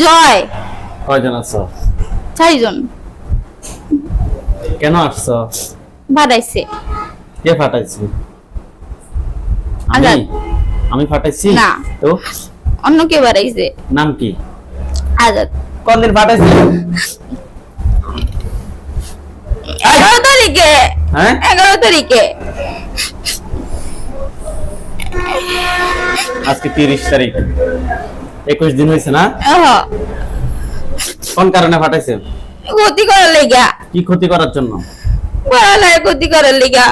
জয়। কয়জন আছো? চারিজন। কেন আসছো? বাড়াইছে কে ফাটাইছি? আমি? আমি ফাটাইছি? না। তো অন্য কে বাড়াইছে নাম কি? আজাদ। কোনদিন ফাটাইছি? এগারো তারিখে। হ্যাঁ? এগারো তারিখে। আজকে তিরিশ তারিখ। একুশ দিন হয়েছে না? কোন কারণে ফাটাইছে ক্ষতি করার লেগা। কি ক্ষতি করার জন্য? পড়ালেখা ক্ষতি করার লেগা।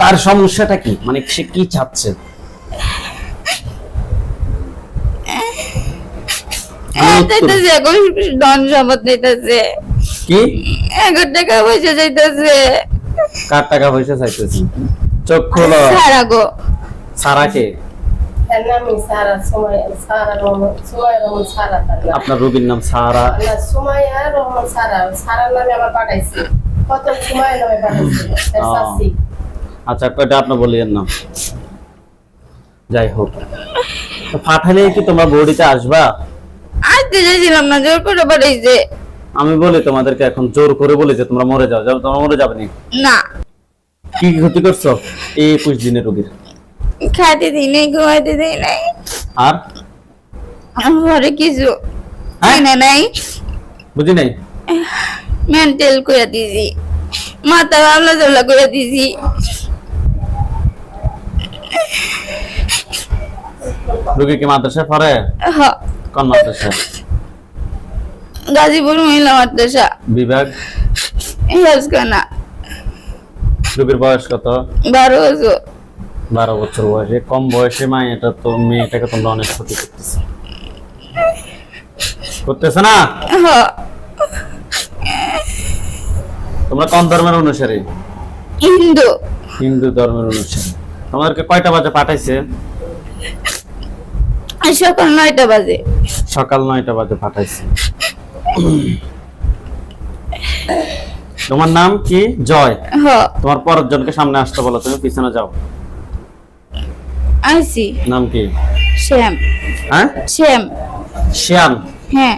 তার সমস্যাটা কি? মানে সে কি চাচ্ছে? ধন সম্পদ নিতেছে। কি? টাকা পয়সা চাইতেছে। কার টাকা পয়সা চাইতেছি? চোখ খোলো। সারা গো সারাকে? এর নামই সারা সুমাইয়া সারা রহমান সুমাইয়া রহমান সারা তার নাম। আপনার রুবির নাম সারা? না, সুমাইয়া রহমান সারা সারার নামে আমার পাঠাইছে। কত সুমাইয়া নামে পাঠাইছে এর ও। শাস্তি। আচ্ছা কয়টা আপনি বলিয়েন না। যাই হোক। পাঠালে কি তোমরা বৌড়িতে আসবা? আসতে চাইছিলাম না জোর করে পাঠাইছে আমি বলি তোমাদেরকে এখন জোর করে বলি যে তোমরা মরে যাও। যাও তোমরা মরে যাবে না? কি কি ক্ষতি করছ? এই একুশ দিনের রোগীর। খাইতে দিই নাই ঘুমাইতে দিই নাই। আর? ঘরে কিছু হ্যাঁ? কিনে নাই। বুঝি নাই? মেন্টাল করে দিছি। মাথা ভাবলা চলা করে দিছি। রোগী কি মাদ্রাসায় পড়ে? কোন মাদ্রাসা? গাজীপুর মহিলা মাদ্রাসা। বিভাগ? হেলসখানা রোগীর বয়স কত? বারো বছর। বারো বছর বয়সে কম বয়সে মা এটা তো মেয়েটাকে তোমরা অনেক ক্ষতি করতেছে। করতেছে না? তোমরা কোন ধর্মের অনুসারী? হিন্দু। হিন্দু ধর্মের অনুসারী। তোমাদেরকে কয়টা বাজে পাঠাইছে? সকাল নয়টা বাজে। সকাল নয়টা বাজে পাঠাইছে। তোমার নাম কি? জয়। তোমার পরের জনকে সামনে আসতে বলো তুমি পিছনে যাও। আইসি নাম কি? শ্যাম। হ্যাঁ? শ্যাম। শ্যাম। হ্যাঁ।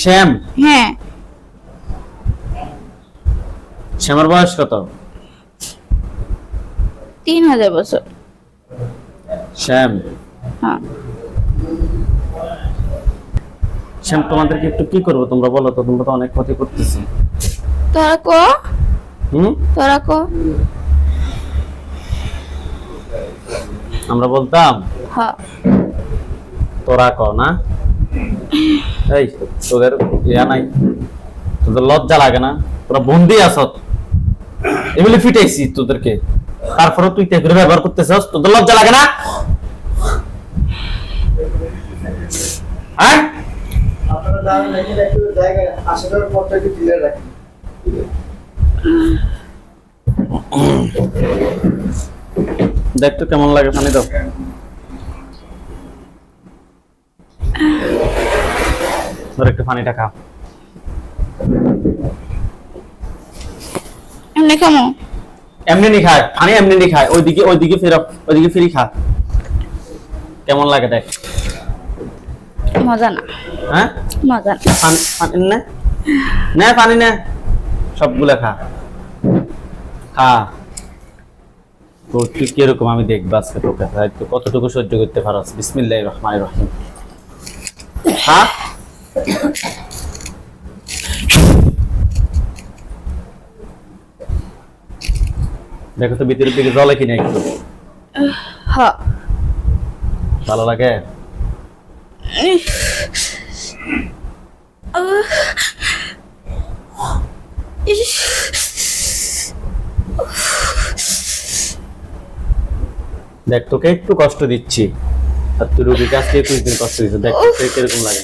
শ্যাম। হ্যাঁ। শ্যামের বয়স কত? তিন হাজার বছর। শ্যাম। হ্যাঁ। শ্যাম তোমাদেরকে একটু কি করব তোমরা বলো তো? তোমরা তো অনেক ক্ষতি করতেছো। তোরা কো। হুম? তোরা কো। আমরা বলতাম হ্যাঁ। তোরা ক না? এই তোদের ইয়া নাই। তোদের লজ্জা লাগে না? তোরা বন্দি আছত এগুলি ফিটাইছি তোদেরকে। তারপরে তুই তে ব্যবহার করতেছস? তোদের লজ্জা লাগে না? হ্যাঁ? আপনারা দাঁড়ান এখানে একটু জায়গায় আসার পরটা একটু ক্লিয়ার রাখেন দেখ তো কেমন লাগে পানি দাও? ধর একটু পানিটা খা। এমনি কেমন এমনি নি খায় পানি এমনি নি খায়। ওইদিকে ওইদিকে ফের ওইদিকে ফিরি খা। কেমন লাগে দেখ। মজা না। হ্যাঁ? মজা না। পানি পানি নে। নে পানি নে। সবগুলা খা। খা। তো তুই কীরকম আমি দেখব আজকে তোকে তুই কতটুকু সহ্য করতে পারস বিসমিল্লাহ রহমান রহিম। হ্যাঁ দেখো তো ভিতরের দিকে জলে কিনে একটু। ভালো লাগে? দেখ তোকে একটু কষ্ট দিচ্ছি। আর তুই রুগীকে আজকে একুশ দিন কষ্ট দিচ্ছিস। দেখ তোকে কীরকম লাগে।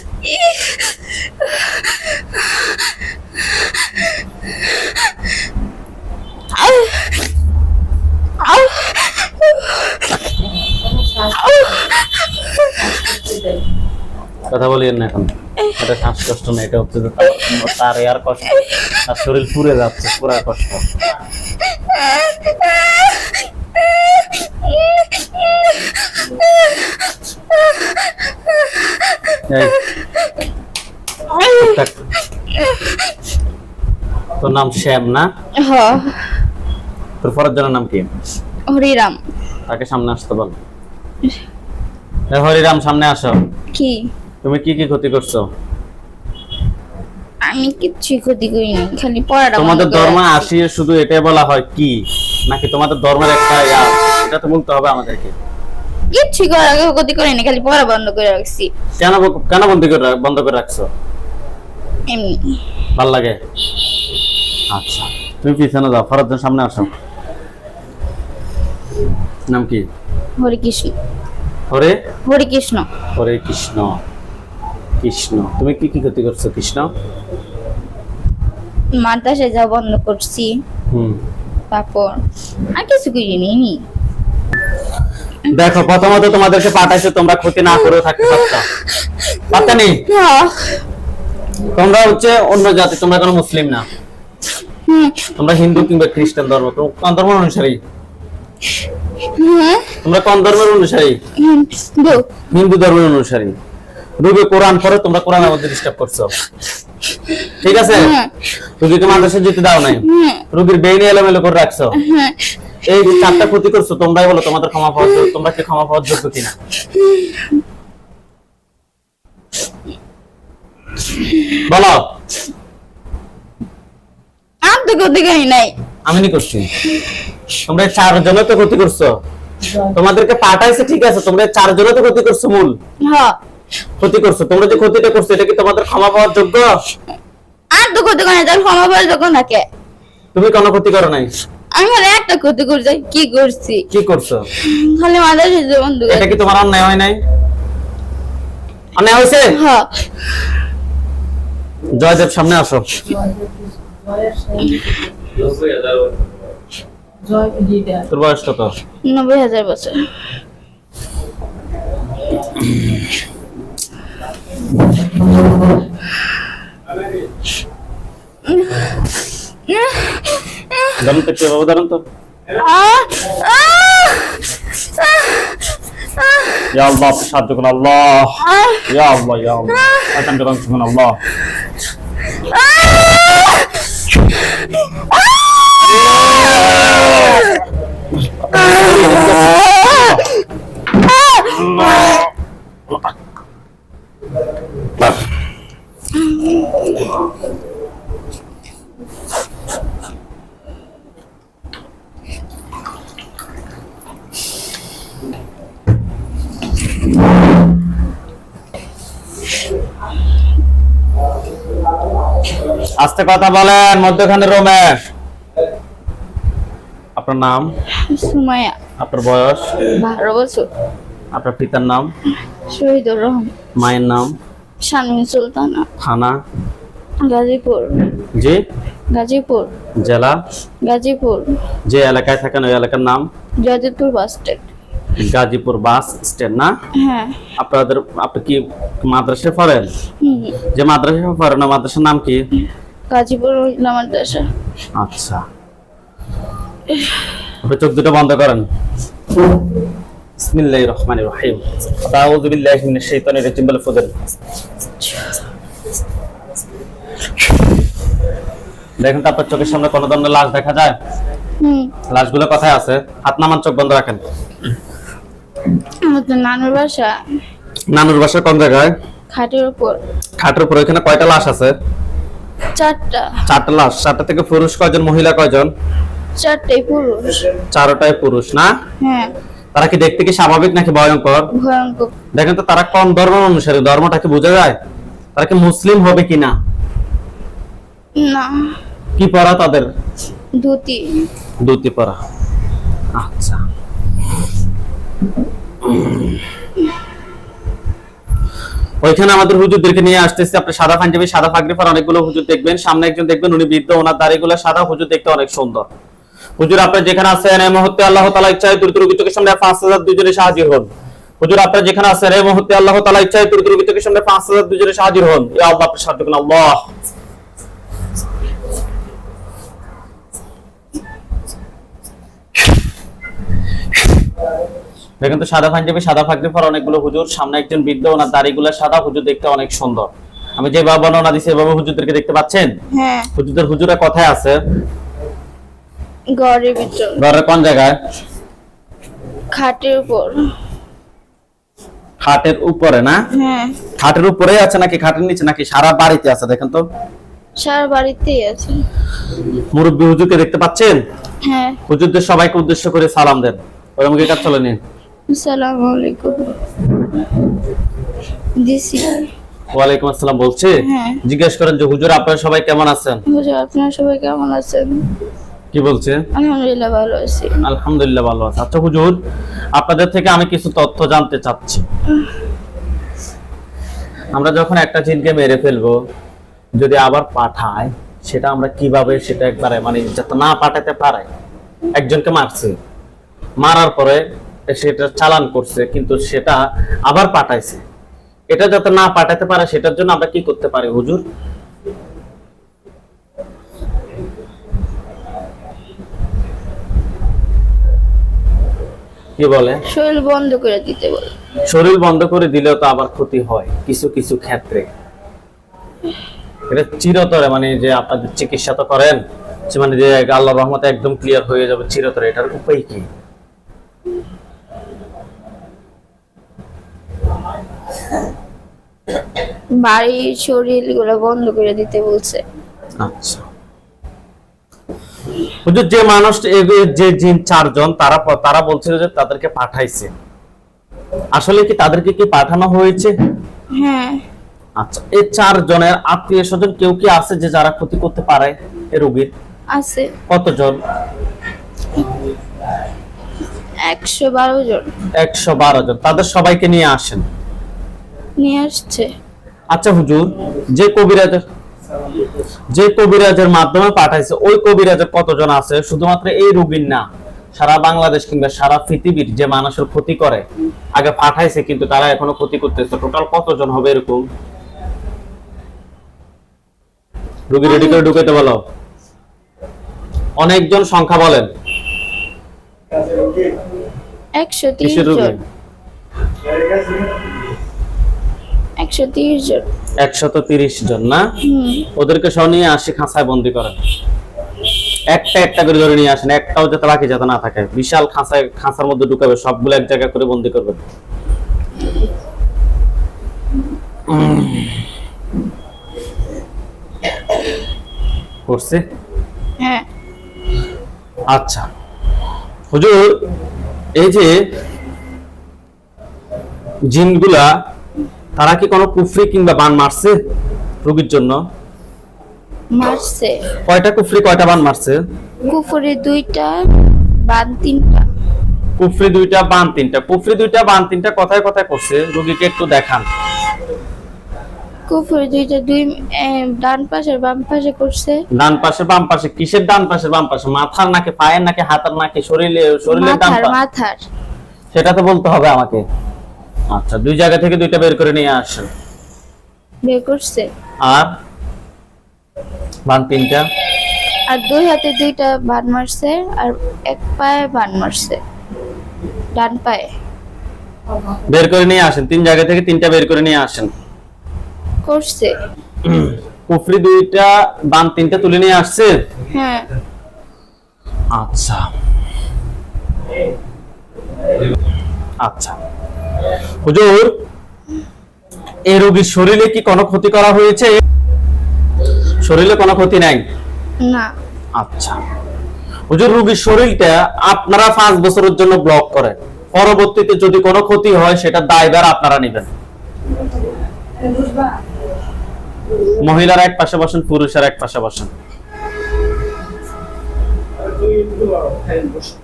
কথা বলিয়েন না এখন। এটা শ্বাসকষ্ট না এটা হচ্ছে তার- এর কষ্ট। তার শরীর পুড়ে যাচ্ছে পুরা কষ্ট এই, থাক। তোর নাম শ্যাম না? হ। তোর ফরজনের নাম কি? হরিরাম। তাকে সামনে আসতে বল। হরিরাম সামনে আসো। কি? তুমি কি কি ক্ষতি করছ? আমি কিচ্ছু ক্ষতি করিনি খালি পড়াটা তোমাদের ধর্ম আসিয়ে শুধু এটাই বলা হয় কি? নাকি তোমাদের ধর্মের একটা এটা তো বলতে হবে আমাদেরকে। কিচ্ছু করা ক্ষতি করিনি খালি পড়া বন্ধ করে রাখছি। কেন কেন বন্ধ করে বন্ধ করে রাখছো? এমনি। ভালো লাগে? আচ্ছা তুমি পিছনে যাও ফরজের সামনে আসো। নাম কি? হরে কৃষ্ণ। হরে? হরে কৃষ্ণ। হরে কৃষ্ণ। কৃষ্ণ। তুমি কি কি ক্ষতি করছ কৃষ্ণ? মাদ্রাসে যা বন্ধ করছি। হুম। তারপর আর কিছু করিনি নি দেখো প্রথমত তোমাদেরকে পাঠাইছে তোমরা ক্ষতি না করেও থাকতে পারতা পারতা নেই? হ্যাঁ তোমরা হচ্ছে অন্য জাতি তোমরা কোনো মুসলিম না। তোমরা হিন্দু কিংবা খ্রিস্টান ধর্ম কোন ধর্মের অনুসারী? হ্যাঁ? তোমরা কোন ধর্মের অনুসারী? হিন্দু। ধর্মের অনুসারী। রুবে কোরআন পড়ে তোমরা কোরআনের মধ্যে ডিস্টার্ব করছ। ঠিক আছে? হ্যাঁ। রুগীকে মাদ্রাসা যেতে দাও নাই। হুম রুগীর বেইনে এলোমেলো করে রাখছো। হ্যাঁ। এই চারটা ক্ষতি করছ তোমরাই বলো তোমাদের ক্ষমা পাওয়ার যোগ্য- তোমরা কি ক্ষমা পাওয়ার যোগ্য কিনা? বলো। আর তো ক্ষতি করি নাই। আমি নি করছি। তোমরা চারজনে তো ক্ষতি করছ। তোমাদেরকে পাঠাইছে ঠিক আছে তোমরা চারজনে তো ক্ষতি করছ মূল। হ্যাঁ ক্ষতি করছ। তোমরা যে ক্ষতিটা করছ এটা কি তোমাদের ক্ষমা পাওয়ার যোগ্য? আর তো ক্ষতি করি ক্ষমা পাওয়ার যখন থাকে তুমি কোনো ক্ষতি করো নাই। আমি খালি একটা ক্ষতি করছি কি করছি? কি করছ? খালি মাদ্রাসে যা বন্ধ এটা কি তোমার অন্যায় হয় নাই? অন্যায় হয়েছে? হ্যাঁ। জয়দেব সামনে আসো। তোর বয়স কত? নব্বই হাজার বছর। তো বাবু ধরুন তো আহ! আহ! ইয়া আল্লাহ আপনি সাহায্য করুন আল্লাহ আহ! ইয়া আল্লাহ ইয়া আল্লাহ আকাম করুন শুনুন আস্তে কথা বলেন মধ্যখানে রমেশ আপনার নাম? সুমাইয়া। আপনার বয়স? বারো বছর। আপনার পিতার নাম? শহীদুর রহমান। মায়ের নাম? শারমিন সুলতানা। থানা? গাজীপুর। জি? গাজীপুর। জেলা? গাজীপুর। যে এলাকায় থাকেন ওই এলাকার নাম? Joydebpur bus stand. Gazipur bus stand না? হ্যাঁ। আপনাদের আপনি কি মাদ্রাসায় পড়েন? যে মাদ্রাসায় পড়েন মাদ্রাসার নাম কি? গাজীপুর মহিলা মাদ্রাসা আচ্ছা। আপনি চোখ দুটো বন্ধ করেন। বিসমিল্লাহির রহমানির রহিম। আউযু বিল্লাহি মিনাশ শাইতানির রাজিম। বলে দেখেন তারপর চোখের সামনে কোনো ধরনের লাশ দেখা যায়? হুম। লাশগুলো কোথায় আছে? হাত নামান চোখ বন্ধ রাখেন। নানুর বাসা। নানুর বাসা কোন জায়গায়? খাটের উপর। খাটের উপর। ওইখানে কয়টা লাশ আছে? চারটা। চারটা লাশ চারটা থেকে পুরুষ কয়জন মহিলা কয়জন? চারটাই পুরুষ। চারটায় পুরুষ না? হ্যাঁ। তারা কি দেখতে কি স্বাভাবিক নাকি ভয়ঙ্কর? ভয়ঙ্কর। দেখেন তো তারা কোন ধর্মের অনুসারী? ধর্মটা কি বোঝা যায়? তারা কি মুসলিম হবে কিনা না। কি পড়া তাদের? ধুতি। ধুতি পরা। আচ্ছা। ওইখানে আমাদের হুজুরদেরকে নিয়ে আসতেছি আপনি সাদা পাঞ্জাবি, সাদা পাগড়ি পরা অনেকগুলো হুজুর দেখবেন। সামনে একজন দেখবেন, উনি বৃদ্ধ, ওনার দাড়িগুলো সাদা, হুজুর দেখতে অনেক সুন্দর। হুজুর, আপনার যেখানে আছেন এই মুহূর্তে আল্লাহ তালা ইচ্ছায় রোগী চোখের সামনে পাঁচ হাজার দুজনে সাহায্য হন হুজুর, আপনার যেখানে আছেন এই মুহূর্তে আল্লাহ তালা ইচ্ছায় রোগী চোখের সামনে পাঁচ হাজার দুজনে সাহায্য হন ইয়া আল্লাহ, আপনি সাহায্য করুন। আল্লাহ। দেখেন তো সাদা পাঞ্জাবি সাদা ফাঁকরি পর অনেকগুলো হুজুর। সামনে একজন বৃদ্ধ ওনার দাড়িগুলো সাদা হুজুর দেখতে অনেক সুন্দর। আমি যেভাবে বর্ণনা দিচ্ছি এভাবে হুজুরদেরকে দেখতে পাচ্ছেন? হ্যাঁ। হুজুরদের হুজুরা কথায় আছে? ঘরের ভিতর। ঘরের কোন জায়গায়? খাটের উপর। খাটের উপরে না? হ্যাঁ। খাটের উপরে আছে নাকি খাটের নিচে? নাকি সারা বাড়িতে আছে? দেখেন তো। সারা বাড়িতেই আছে। মুরব্বী হুজুরকে দেখতে পাচ্ছেন? হ্যাঁ। হুজুরদের সবাইকে উদ্দেশ্য করে সালাম দেন। ওরকম কি কাজ চলে নিন। আসসালামু আলাইকুম। দিছি। ওয়ালাইকুম আসসালাম বলছে? হ্যাঁ। জিজ্ঞেস করেন যে হুজুর আপনারা সবাই কেমন আছেন? হুজুর আপনারা সবাই কেমন আছেন? কি বলছে? আলহামদুলিল্লাহ ভালো আছি। আলহামদুলিল্লাহ ভালো আছে। আচ্ছা হুজুর আপনাদের থেকে আমি কিছু তথ্য জানতে চাচ্ছি। আমরা যখন একটা জিনকে মেরে ফেলব যদি আবার পাঠায় সেটা আমরা কীভাবে সেটা একবারে মানে যাতে না পাঠাতে পারে? একজনকে মারছে। মারার পরে সেটা চালান করছে কিন্তু সেটা আবার পাঠাইছে। এটা যাতে না পাঠাতে পারে সেটার জন্য আমরা কি করতে পারি হুজুর? কি বলে? শরীর বন্ধ করে দিতে বল। শরীর বন্ধ করে দিলেও তো আবার ক্ষতি হয় কিছু কিছু ক্ষেত্রে। এটা চিরতরে মানে যে আপনাদের চিকিৎসা তো করেন মানে যে আল্লাহ রহমতে একদম ক্লিয়ার হয়ে যাবে চিরতরে এটার উপায় কি? বাড়ির শরীরগুলো বন্ধ করে দিতে বলছে। আচ্ছা। হুজুর যে মানুষ যে জিন চারজন তারা তারা বলছিল যে তাদেরকে পাঠাইছে। আসলে কি তাদেরকে কি পাঠানো হয়েছে? হ্যাঁ। আচ্ছা এই চারজনের আত্মীয় স্বজন কেউ কি আছে যে যারা ক্ষতি করতে পারে এ রোগীর? আছে। কতজন? একশো বারো জন। একশো বারো জন। তাদের সবাইকে নিয়ে আসেন? নিয়ে আসছে। আচ্ছা হুজুর যে কবিরাজের যে কবিরাজের মাধ্যমে পাঠাইছে ওই কবিরাজের কতজন আছে? শুধুমাত্র এই রোগীর না সারা বাংলাদেশ কিংবা সারা পৃথিবীর যে মানুষের ক্ষতি করে আগে পাঠাইছে কিন্তু তারা এখনও ক্ষতি করতেছে। টোটাল কতজন হবে এরকম? রোগী রেডি করে ঢুকাইতে বলো। অনেকজন সংখ্যা বলেন। একশো তিরিশ কিসের রোগী জন। গাড়ির কাছে একশো তিরিশ জন না? ওদেরকে সহ নিয়ে আসি খাঁচায় বন্দি করেন। একটা একটা করে ধরে নিয়ে আসেন একটাও যাতে বাকি যাতে না থাকে। বিশাল খাঁচায় খাঁচার মধ্যে ঢুকাবে সবগুলো এক জায়গা করে বন্দি করবে। উম। করছে? হ্যাঁ। আচ্ছা। হুজুর এই যে জিনগুলা তারা কি কোনো কুফরি কিংবা বান মারছে রোগীর জন্য? মারছে। কয়টা কুফরি কয়টা বান মারছে? কুফুরে দুইটা বান তিনটা। কুফরি দুইটা বান তিনটা। কুফরি দুইটা বান তিনটা কথায় কথায় করছে। রোগীকে একটু দেখান। কুফুরে দুইটা দুই ডান পাশে বাম পাশে করছে। ডান পাশে বাম পাশে। কিসের ডান পাশে বাম পাশে? মাথার নাকি পায়ের নাকি হাতের নাকি শরীরে শরীরের ডান মাথার পা? মাথার। সেটা তো বলতে হবে আমাকে। আচ্ছা দুই জায়গা থেকে দুইটা বের করে নিয়ে আসেন বের করছে? আর? বান তিনটা। আর দুই হাতে দুইটা বান মারছে আর এক পায়ে বান মারছে ডান পায়ে। বের করে নিয়ে আসেন তিন জায়গা থেকে তিনটা বের করে নিয়ে আসেন। করছে। কুফরি দুইটা বান তিনটা তুলে নিয়ে আসছে? হ্যাঁ। আচ্ছা। আচ্ছা। হুজুর এই রোগীর শরীরে কি কোনো ক্ষতি করা হয়েছে? শরীরে কোনো ক্ষতি নাই? না। আচ্ছা। হুজুর রোগীর শরীরটা আপনারা পাঁচ বছরের জন্য ব্লক করেন। পরবর্তীতে যদি কোনো ক্ষতি হয় সেটা দায়ভার আপনারা নেবেন। মহিলারা এক পাশে বসেন পুরুষের এক পাশে বসেন আর তুই একটু বাড়ো, হ্যাঁ, বসো।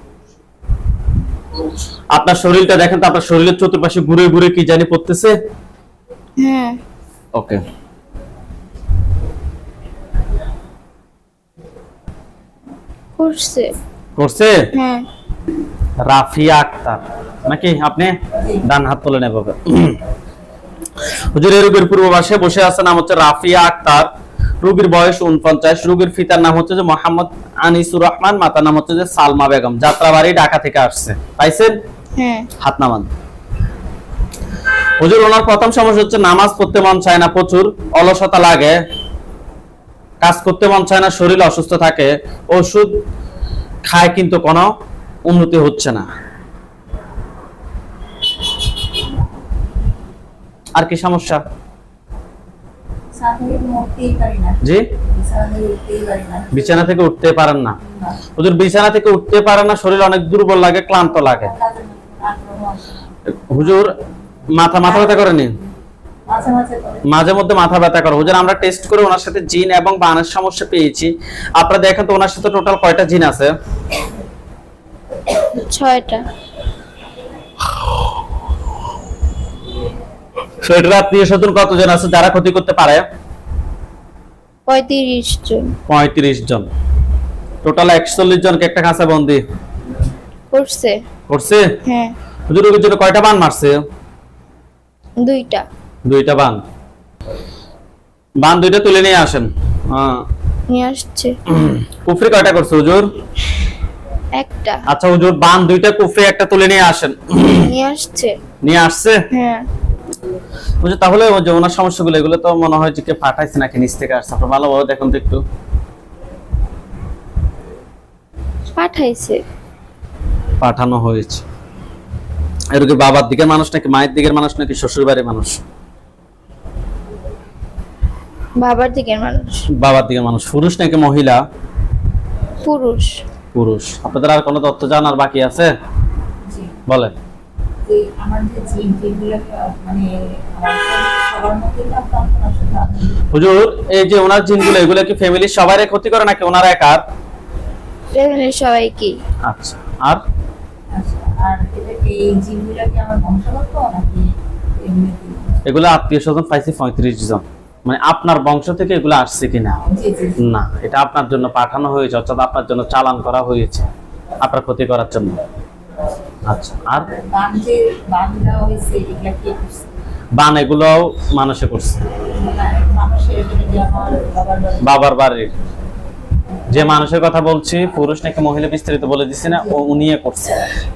আপনার শরীরটা দেখেন তো আপনার শরীরের চতুর্পাশে ঘুরে ঘুরে কি জানি পড়তেছে? হ্যাঁ। ওকে করছে। করছে? হ্যাঁ। রাফিয়া আক্তার। নাকি আপনি? ডান হাত তুলে নেব। হুজুর এই রোগীর পূর্ব পাশে বসে আছে নাম হচ্ছে রাফিয়া আক্তার। রোগীর বয়স উনপঞ্চাশ রোগীর পিতার নাম হচ্ছে যে মোহাম্মদ আনিসুর রহমান মাতার নাম হচ্ছে যে সালমা বেগম যাত্রাবাড়ি ঢাকা থেকে আসছে। পাইছেন? হ্যাঁ। হাত নামান। হুজুর ওনার প্রথম সমস্যা হচ্ছে নামাজ পড়তে মন চায় না প্রচুর অলসতা লাগে। কাজ করতে মন চায় না শরীর অসুস্থ থাকে ওষুধ খায় কিন্তু কোনো উন্নতি হচ্ছে না। আর কি সমস্যা? জি? বিছানা থেকে উঠতে পারেন না। হুজুর বিছানা থেকে উঠতে পারেন না শরীর অনেক দুর্বল লাগে ক্লান্ত লাগে। হুজুর মাথা মাথা ব্যথা করেনি? মাঝে মধ্যে মাথা ব্যথা করে। হুজুর আমরা টেস্ট করে ওনার সাথে জিন এবং বানের সমস্যা পেয়েছি। আপনারা দেখেন তো ওনার সাথে টোটাল কয়টা জিন আছে? ছয়টা। সেটার আত্মীয় স্বজন কতজন আছে? যারা ক্ষতি করতে পারে? পঁয়ত্রিশ জন। পঁয়ত্রিশ জন। টোটাল একচল্লিশ জনকে একটা কাঁচা বন্দি। করছে। করছে? হ্যাঁ। হুজুর জন্য কয়টা বান মারছে? দুইটা। দুইটা বান। বান দুইটা তুলে নিয়ে আসেন। হ্যাঁ। নিয়ে আসছে। কুফরি কয়টা করছে হুজুর? একটা। আচ্ছা হুজুর বান দুইটা কুফরি একটা তুলে নিয়ে আসেন। নিয়ে আসছে। নিয়ে আসছে? হ্যাঁ। বুঝে তাহলে ওনার সমস্যাগুলো এগুলো তো মনে হয় যে কে পাঠাইছে নাকি নিচ থেকে আসছে। আপনার ভালোভাবে দেখুন তো একটু। পাঠাইছে। পাঠানো হয়েছে। এর কি বাবার দিকের মানুষ নাকি মায়ের দিকের মানুষ নাকি শ্বশুর বাড়ির মানুষ? বাবার দিকের মানুষ। বাবার দিকের মানুষ। পুরুষ নাকি মহিলা? পুরুষ। পুরুষ। আপনাদের আর কোনো তথ্য জানার বাকি আছে? বলেন। যে আমার যে যেগুলো মানে হুজুর এই যে ওনার জিনগুলো এগুলো কি ফ্যামিলির সবাই ক্ষতি করে নাকি ওনার একার এখানে সবাই কি আচ্ছা আর? আচ্ছা আর এই জিনগুলো কি আমার বংশগত নাকি এগুলো আত্মীয় স্বজন পাইছে পঁয়ত্রিশ জন। মানে আপনার বংশ থেকে এগুলো আসছে কিনা? জি জি জি। না এটা আপনার জন্য পাঠানো হয়েছে অর্থাৎ আপনার জন্য চালান করা হয়েছে আপনার ক্ষতি করার জন্য। আচ্ছা। আর বান যে বান দেওয়া হয়েছে এগুলা কে করছে? বান এগুলো মানুষে করছে। মানে বাবার বাড়ির যে মানুষের কথা বলছি পুরুষ নাকি মহিলা বিস্তারিত বলে দিছি না ও উনিয়ে করছে।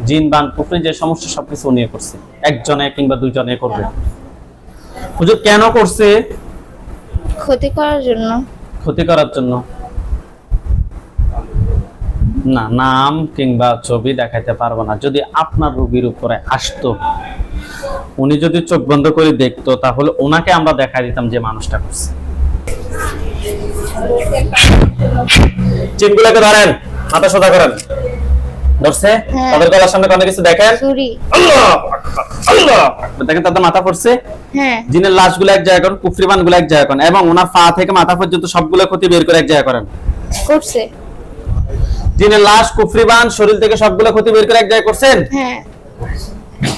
জিন বান পুকুরি যে সমস্যা সবকিছু উনিয়ে করছে। একজনে কিংবা দুইজনে করবে। হুজুর কেন করছে? ক্ষতি করার জন্য। ক্ষতি করার জন্য। না নাম কিংবা ছবি দেখাইতে পারব না। যদি আপনার রোগীর উপরে আসতো উনি যদি চোখ বন্ধ করে দেখতো তাহলে ওনাকে আমরা দেখা দিতাম যে মানুষটা করছে। ধরেন মাথা সোজা করেন। ধরছে? হ্যাঁ। তাদের গলার সামনে কোনো কিছু দেখেন? আল্লাহ আল্লাহ দেখেন তাদের মাথা পড়ছে? হ্যাঁ। জিনের লাশগুলো এক জায়গায় করেন কুফরিবানগুলো এক জায়গায় করেন এবং ওনার পা থেকে মাথা পর্যন্ত সবগুলো ক্ষতি বের করে এক জায়গায় করেন। করছে। জিনের লাশ কুফরিবান শরীর থেকে সবগুলো ক্ষতি বের করে এক জায়গায় করছেন? হ্যাঁ।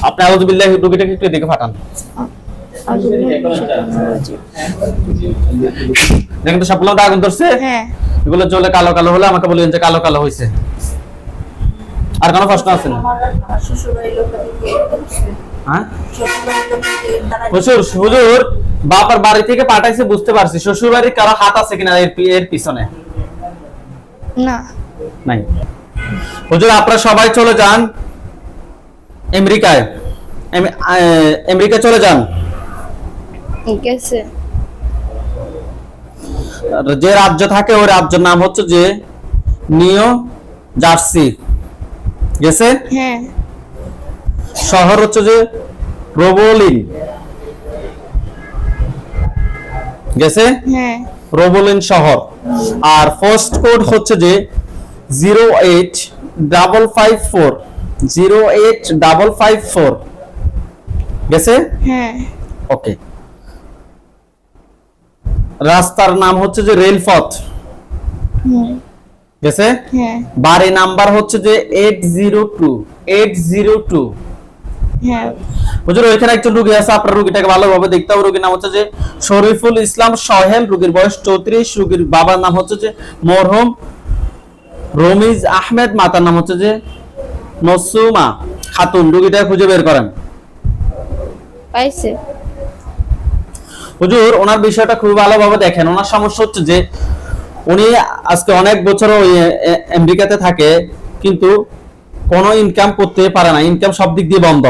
আপনি আউযুবিল্লাহি রুগীটাকে একটু এদিকে পাঠান দেখেন তো সবগুলো আগুন ধরছে? হ্যাঁ। এগুলো জ্বলে কালো কালো হলে আমাকে বললেন যে কালো কালো হয়েছে আর কোনো প্রশ্ন আছে না? হ্যাঁ? হুজুর হুজুর বাবার বাড়ি থেকে পাঠাইছে বুঝতে পারছি। শ্বশুর বাড়ির কারও হাত আছে কিনা এর পিছনে? না। নাই। হুজুর আপনারা সবাই চলে যান। আমেরিকায়। আম- আমেরিকা চলে যান। গেছে আর যে রাজ্য থাকে ওই রাজ্যের নাম হচ্ছে যে নিও জার্সি। গেছে? হ্যাঁ। শহর হচ্ছে যে রোবোলিন। গেছে? হ্যাঁ। রোবোলিন শহর। আর ফার্স্ট কোড হচ্ছে যে zero eight double five four zero eight double five four. গেছে? হ্যাঁ। ওকে। রাস্তার নাম হচ্ছে যে রেলপথ। গেছে? হ্যাঁ। বাড়ি নাম্বার হচ্ছে যে eight zero two eight zero two. হ্যাঁ। হুজুর ওইখানে একজন রুগী আছে আপনার রুগীটাকে ভালোভাবে দেখতে হবে। রুগীর নাম হচ্ছে যে শরীফুল ইসলাম সোহেল রুগীর বয়স চৌত্রিশ। রুগীর বাবার নাম হচ্ছে যে মরহুম রমিজ আহমেদ মাতার নাম হচ্ছে যে নসুমা খাতুন। রুগীটা খুঁজে বের করেন। পাইছে। হুজুর ওনার বিষয়টা খুবই ভালোভাবে দেখেন। ওনার সমস্যা হচ্ছে যে উনি আজকে অনেক বছর ওই আমেরিকাতে থাকে কিন্তু কোনো ইনকাম করতে পারে না। ইনকাম সব দিক দিয়ে বন্ধ।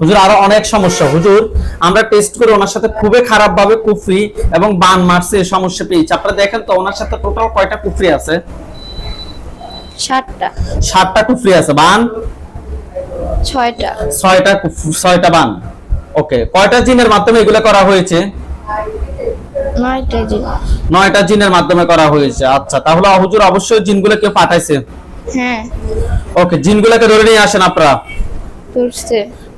হুজুর আরও অনেক সমস্যা। হুজুর আমরা টেস্ট করে ওনার সাথে খুবই খারাপ ভাবে কুফরি এবং বান মারছে এই সমস্যা পেয়েছি। আপনারা দেখেন তো ওনার সাথে টোটাল কয়টা কুফরি আছে? সাতটা। সাতটা কুফরি আছে। বান? ছয়টা। ছয়টা ছয়টা বান। ওকে কয়টা জিনের মাধ্যমে এগুলো করা হয়েছে? নয়টা জিন। নয়টা জিনের মাধ্যমে করা হয়েছে। আচ্ছা তাহলে হুজুর অবশ্যই জিনগুলো কেউ পাঠাইছে? হ্যাঁ। ওকে জিনগুলোকে ধরে নিয়ে আসেন আপনারা।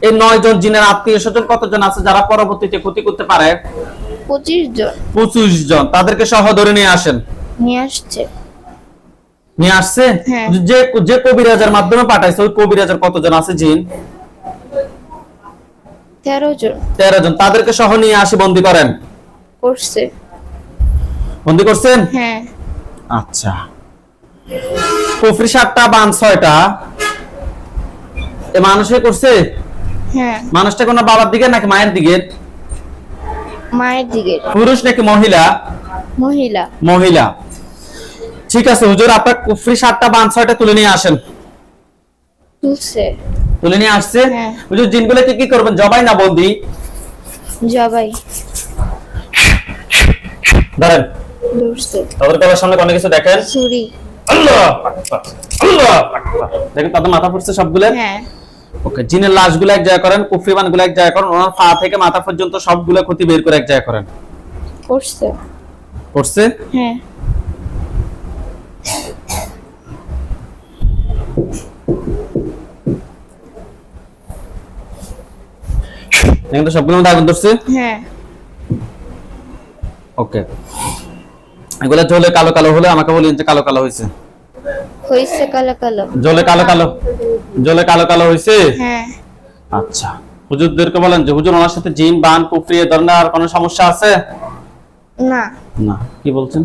এই নয় জন জিনের আত্মীয় স্বজন কতজন আছে যারা পরবর্তীতে ক্ষতি করতে পারে? পঁচিশ জন। পঁচিশ জন। তাদেরকে সহ ধরে নিয়ে আসেন। নিয়ে আসছে। নিয়ে আসছে? হ্যাঁ। যে যে কবিরাজের মাধ্যমে পাঠাইছে ওই কবিরাজের কতজন আছে জিন? তেরো জন। তেরো জন। তাদেরকে সহ নিয়ে আসি বন্দি করেন। করছে। বন্দি করছেন? হ্যাঁ। আচ্ছা। কুফরি সাতটা বান ছয়টা। এ মানুষে করছে? হ্যাঁ। মানুষটা কোনো বাবার দিকে নাকি মায়ের দিকে? মায়ের দিকে। পুরুষ নাকি মহিলা? মহিলা। মহিলা। ঠিক আছে হুজুর আপনার কুফরি সাতটা বান ছয়টা তুলে নিয়ে আসেন। তুলছে। তুলে নিয়ে আসছে? হ্যাঁ। হুজুর জিনগুলোকে কি করবেন? জবাই না বন্দি? জবাই। ধরেন। তাদের গলার সামনে অনেক কিছু দেখেন? ছুরি। আল্লাহ আল্লাহ দেখেন তাদের মাথা পড়ছে সবগুলো? হ্যাঁ। ওকে জিনের লাশগুলো এক জায়গা করেন কুফরি বানগুলো এক জায়গা করেন ওনার পা থেকে মাথা পর্যন্ত সবগুলো ক্ষতি বের করে এক জায়গা করেন। করছে। করছে? হ্যাঁ। দেখেন তো সবগুলো মধ্যে আগুন ধরছে? হ্যাঁ। ওকে এগুলো জ্বলে কালো কালো হলে আমাকে বলেন যে কালো কালো হয়েছে। হয়েছে কালো কালো। জলে কালো কালো। জলে কালো কালো হয়েছে হ্যাঁ। আচ্ছা। হুজুরদেরকে বলেন যে হুজুর ওনার সাথে জিন বান কুফরি এ ধরনের আর কোনো সমস্যা আছে? না। না। কি বলছেন?